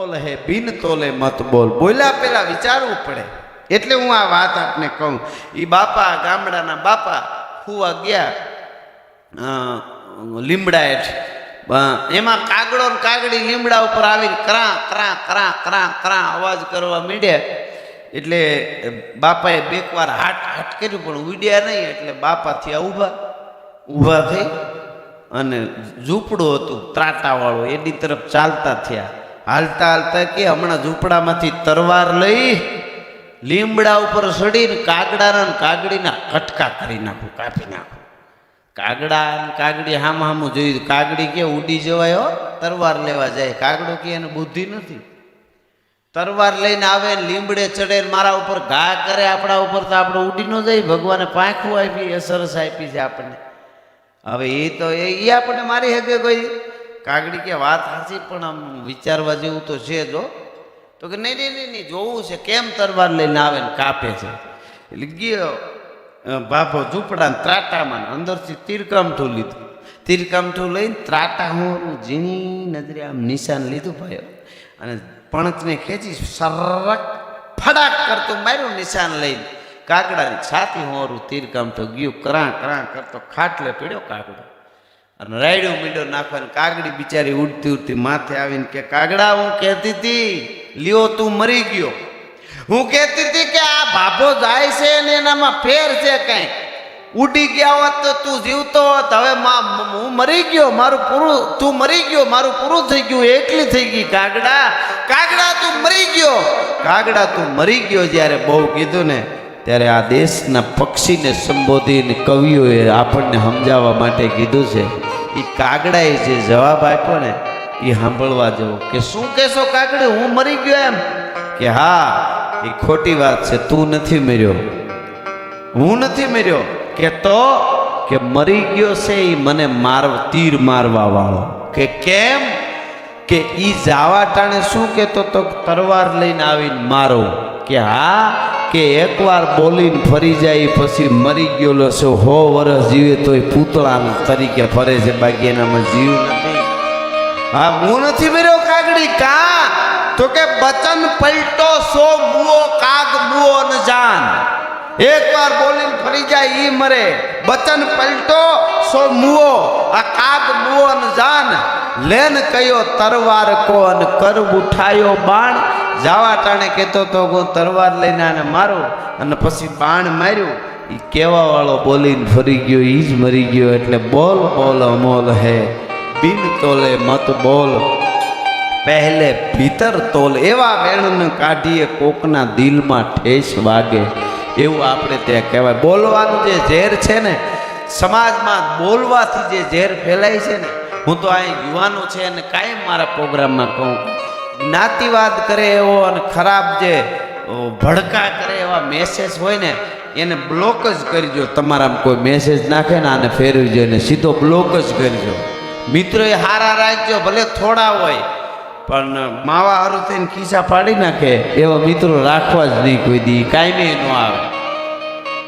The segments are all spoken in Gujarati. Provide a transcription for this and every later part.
બોલ હે, બિન તોલે મત બોલ. બોલ્યા પેલા વિચારવું પડે. એટલે હું આ વાત આપને કહું. એ બાપા ગામડાના બાપા હુવા ગયા લીમડા હેઠ એમાં કાગડો ને કાગડી લીમડા ઉપર આવીને ક્રાં ક્રાં ક્રાં ક્રાં ક્રાં અવાજ કરવા માંડ્યા. એટલે બાપાએ બે વાર હાટ હાટ કર્યું, પણ ઉડ્યા નહીં. એટલે બાપા થયા ઊભા ઊભા થઈ. અને ઝૂંપડું હતું, ત્રાટાવાળું, એની તરફ ચાલતા થયા. હાલતા હાલતા કે હમણાં ઝૂંપડામાંથી તરવાર લઈ લીમડા ઉપર ચડીને કાગડાના કાગડીના કટકા કરી નાખું, કાપી નાખું. કાગડા અને કાગડી હામ હામું જોયું કાગડી કે ઉડી જવાય હો, તરવાર લેવા જાય. કાગડો કે એને બુદ્ધિ નથી. તરવાર લઈને આવે લીમડે ચડે મારા ઉપર ઘા કરે આપણા ઉપર તો આપણે ઉડી ન જાય. ભગવાને પાંખું આપી એ સરસ આપી છે આપણને. હવે એ તો એ આપણને મારી હકે કોઈ કાગડી કે વાત સાચી પણ આમ વિચારવા જેવું તો છે જો. તો કે નહીં નહીં નહીં જોવું છે, કેમ તરવાર લઈને આવે ને કાપે છે? એટલે ગયો બાપો ઝૂંપડા ત્રાટામાં અંદરથી તીરકામઠું લીધું. તીરકામઠું લઈને ત્રાટા હું ઝીણી નજરે આમ નિશાન લીધું ભાઈઓ. અને પણતને ખેંચી સરક ફડાક કરતું માર્યું નિશાન લઈને. કાગડાની છાતી હોરું તીરકામઠું ગયું, કરાં કરાં કરતો ખાટલે પીડ્યો કાગડો. અને રાયડો મીંડો નાખવાની કાગડી બિચારી ઉડતી ઉડતી માથે આવીને કે, કાગડા, હું કહેતી હતી, લ્યો તું મરી ગયો. હું કહેતી હતી કે, આ ભાભો જાય છે ને એનામાં ફેર છે કઈ. ઉડી ગયા હોત તો તું જીવતો હોત. હવે હું મરી ગયો, મારું પૂરું, તું મરી ગયો, મારું પૂરું થઈ ગયું, એકલી થઈ ગઈ. કાગડા કાગડા, તું મરી ગયો. કાગડા, તું મરી ગયો જ્યારે બહુ કીધું ને, ત્યારે આ દેશના પક્ષીને સંબોધીને કવિઓએ આપણને સમજાવવા માટે કીધું છે. એ કાગડાએ જે જવાબ આપ્યો ને એ સાંભળવા જવો કે શું કહેશો કાગડે? હું મરી ગયો એમ. કે હા એ ખોટી વાત છે, તું નથી મર્યો. હું નથી મર્યો. કે તો? કે મરી ગયો છે એ મને માર તીર મારવા વાળો. કે કેમ? કે એ જાવા ટાણે શું કહેતો તો તરવાર લઈને આવીને મારો. કે હા કે એકવાર બોલીને ફરી જાય, પછી મરી ગયેલો છે, હો વર્ષ જીવે તોય પૂતળા તરીકે ફરે છે, બાકી એનામાં જીવ નથી. હા હું નથી મેર્યો કાગડી, કા? તો કે બચન પલટો સો બુઓ કાગ બુઓ ન જાન. એકવાર બોલીને ફરી જાય, ઈ મરે. બચન પલટો સો મુઓ, આ કાગ બુઓ ન જાન. લેન કયો તરવાર કો અન કર ઉઠાયો બાણ. જાવા ટાણે કહેતો તો હું તરવાર લઈને આને મારું અને પછી બાણ માર્યું. એ કહેવાવાળો બોલીને ફરી ગયો એ જ મરી ગયો એટલે બોલ બોલ અમોલ હે, બિન તોલે મત બોલ. પહેલે ભીતર તોલ, એવા વેણને કાઢીએ કોકના દિલમાં ઠેસ વાગે. એવું આપણે ત્યાં કહેવાય. બોલવાનું જે ઝેર છે ને, સમાજમાં બોલવાથી જે ઝેર ફેલાય છે ને, હું તો અહીં યુવાનો છે અને કાયમ મારા પ્રોગ્રામમાં કહું. જ્ઞાતિવાદ કરે એવો અને ખરાબ જે ભડકા કરે એવા મેસેજ હોય ને, એને બ્લોક જ કરજો. તમારામાં કોઈ મેસેજ નાખે ને આને ફેરવી જોઈને સીધો બ્લોક જ કરજો. મિત્રો એ હારા રાખજો ભલે થોડા હોય, પણ માવા હારું થઈને ખિસ્સા પાડી નાખે. એવા મિત્રો રાખવા જ નહીં કોઈ દી, કાંઈ ન આવે.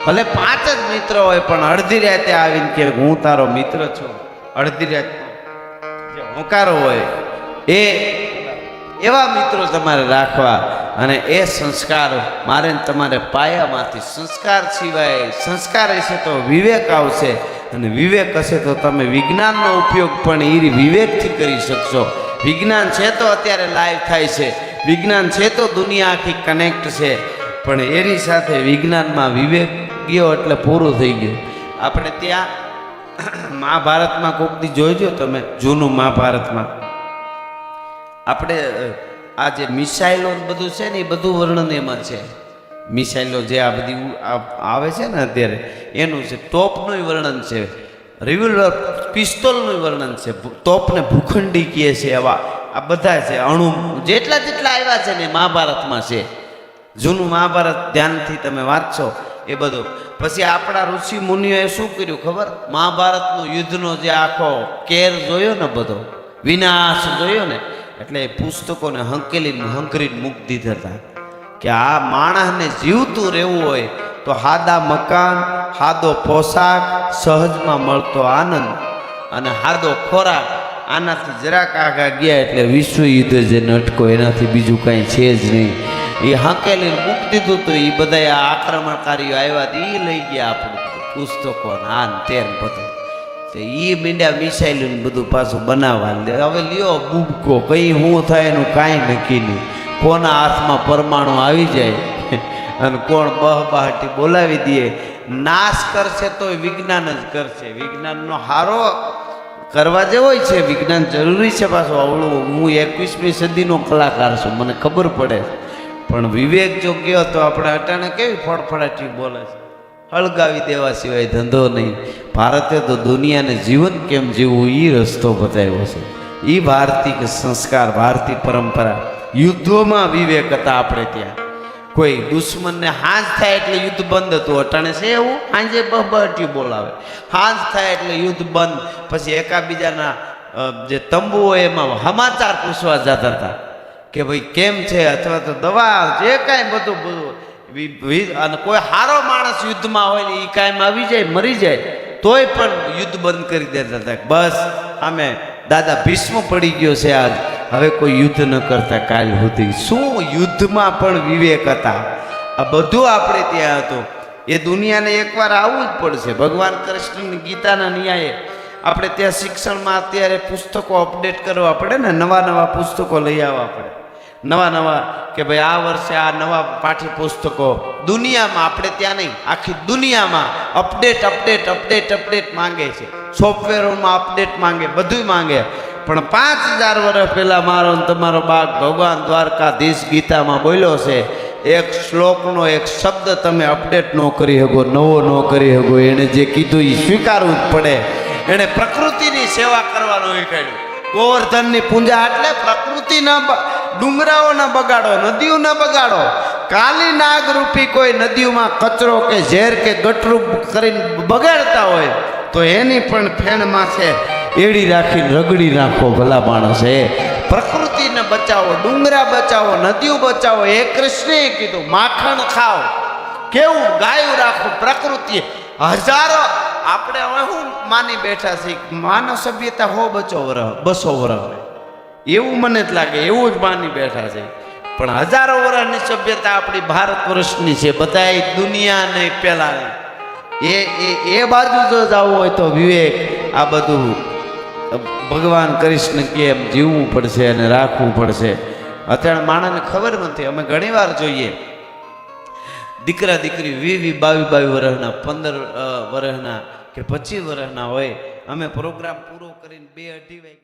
ભલે પાંચ જ મિત્રો હોય, પણ અડધી રાતે આવીને કે હું તારો મિત્ર છું. અડધી રાત જે હોંકારો હોય, એ એવા મિત્રો તમારે રાખવા અને એ સંસ્કાર મારે તમારે પાયામાંથી સંસ્કાર સિવાય સંસ્કાર હશે તો વિવેક આવશે અને વિવેક હશે તો તમે વિજ્ઞાનનો ઉપયોગ પણ એ વિવેકથી કરી શકશો. વિજ્ઞાન છે તો અત્યારે લાઈવ થાય છે. વિજ્ઞાન છે તો દુનિયા આખી કનેક્ટ છે. પણ એની સાથે વિજ્ઞાનમાં વિવેક ગયો એટલે પૂરું થઈ ગયું. આપણે ત્યાં મહાભારતમાં કોકથી જોઈજો તમે? જૂનું મહાભારતમાં. આપણે આ જે મિસાઇલો બધું છે ને એ બધું વર્ણન એમાં છે. મિસાઇલો જે આ બધી આવે છે ને અત્યારે, એનું છે તોપનું વર્ણન છે. રિવોલ્વર પિસ્તોલનું વર્ણન છે. તોપને ભૂખંડી કહે છે એવા આ બધા છે, અણુ, જેટલા જેટલા આવ્યા છે ને મહાભારતમાં છે. જૂનું મહાભારત ધ્યાનથી તમે વાંચશો, એ બધું. પછી આપણા ઋષિ મુનિઓએ શું કર્યું ખબર? મહાભારતનું યુદ્ધનો જે આખો કેર જોયો ને બધો, વિનાશ જોયો ને એટલે એ પુસ્તકોને હંકેલીને હંકરીને મૂકી દીધા હતા કે આ માણસને જીવતું રહેવું હોય તો હાદા મકાન, હાદો પોશાક, સહજમાં મળતો આનંદ અને હાદો ખોરાક આનાથી જરાક આગા ગયા એટલે વિશ્વ યુદ્ધ જે નટકો એનાથી બીજું કાંઈ છે જ નહીં. એ હાંકેલીને મૂકી દીધું તો એ બધા આક્રમણકારીઓ આવ્યા એ લઈ ગયા આપણું પુસ્તકો ને આ ને બધું. તો એ મીંડ્યા મિસાઇલ બધું પાછું બનાવવા દે હવે લ્યો બુબકો, કઈ શું થાય એનું કાંઈ નક્કી નહીં. કોના હાથમાં પરમાણુ આવી જાય અને કોણ બહ બહાટી બોલાવી દે. નાશ કરશે તો વિજ્ઞાન જ કરશે. વિજ્ઞાનનો હારો કરવા જેવો છે. વિજ્ઞાન જરૂરી છે પાછું. અવળું હું એકવીસમી સદીનો કલાકાર છું. મને ખબર પડે. પણ વિવેક જો ગયો તો આપણે અટાણે કેવી ફળફળાટી બોલે છે? હળગાવી દેવા સિવાય ધંધો નહીં. ભારતે તો દુનિયાને જીવન કેમ જીવવું એ રસ્તો બતાવ્યો છે. એ ભારતીય સંસ્કાર, ભારતીય પરંપરા, યુદ્ધોમાં વિવેક હતા આપણે ત્યાં. કોઈ દુશ્મનને હાંજ થાય એટલે યુદ્ધ બંધ હતું. અટાણે છે એવું? હાંજે બહબટ્યું બોલાવે. હાંજ થાય એટલે યુદ્ધ બંધ. પછી એકાબીજાના જે તંબુ હોય એમાં સમાચાર પૂછવા જતા હતા કે ભાઈ કેમ છે? અથવા તો દવા, જે કાંઈ બધું બધું. અને કોઈ સારો માણસ યુદ્ધમાં હોય ને એ કાયમ આવી જાય, મરી જાય, તોય પણ યુદ્ધ બંધ કરી દેતા હતા. બસ અમે દાદા ભીષ્મ પડી ગયો છે આજ. હવે કોઈ યુદ્ધ ન કરતા કાલ સુધી. શું યુદ્ધમાં પણ વિવેક હતા? આ બધું આપણે ત્યાં હતું. એ દુનિયાને એકવાર આવવું જ પડશે. ભગવાન કૃષ્ણની ગીતાના ન્યાયે આપણે ત્યાં શિક્ષણમાં અત્યારે પુસ્તકો અપડેટ કરવા પડે ને, નવા નવા પુસ્તકો લઈ આવવા પડે. નવા નવા કે ભાઈ આ વર્ષે આ નવા પાઠ્યપુસ્તકો દુનિયામાં, આપણે ત્યાં નહીં, આખી દુનિયામાં અપડેટ અપડેટ અપડેટ અપડેટ માંગે છે. સોફ્ટવેરોમાં અપડેટ માંગે બધું માંગે. પણ પાંચ હજાર વર્ષ પહેલાં મારો તમારો બાગ ભગવાન દ્વારકાધીશ ગીતામાં બોલ્યો છે, એક શ્લોકનો એક શબ્દ તમે અપડેટ ન કરી શકો, નવો ન કરી શકો. એણે જે કીધું એ સ્વીકારવું જ પડે. એણે પ્રકૃતિની સેવા કરવાનું વિખાડ્યું ગોવર્ધનની પૂજા એટલે પ્રકૃતિના ડુંગરાઓ ન બગાડો નદીઓ ન બગાડો. કાલી નાગ રૂપી કોઈ નદીઓમાં કચરો કે ઝેર કે ગટરું કરીને બગાડતા હોય, તો એની પણ ફેણમાં છે, એડી રાખી રગડી નાખો ભલા માણસ. એ પ્રકૃતિને બચાવો, ડુંગરા બચાવો, નદીઓ બચાવો. એ કૃષ્ણએ કીધું, માખણ ખાઓ. કેવું ગાયું રાખો પ્રકૃતિ હજારો, આપણે શું માની બેઠા છીએ માનવ સભ્યતા હો બચો વરહ, બસો વરહ. એવું મને જ લાગે, એવું જ માની બેઠા છે. પણ હજારો વર્ષની સભ્યતા આપણી ભારત વર્ષની છે બધા દુનિયાને પેલા એ એ બાજુ જો જવું હોય તો વિવેક, આ બધું ભગવાન કૃષ્ણ કેમ જીવવું પડશે અને રાખવું પડશે? અત્યારે માણસને ખબર નથી, અમે ઘણીવાર જોઈએ. દીકરા, દીકરી, વી વી, બાવી બાવી વર્ષના પંદર વર્ષના કે પચીસ વર્ષના હોય, અમે પ્રોગ્રામ પૂરો કરીને બે અઢી વાગે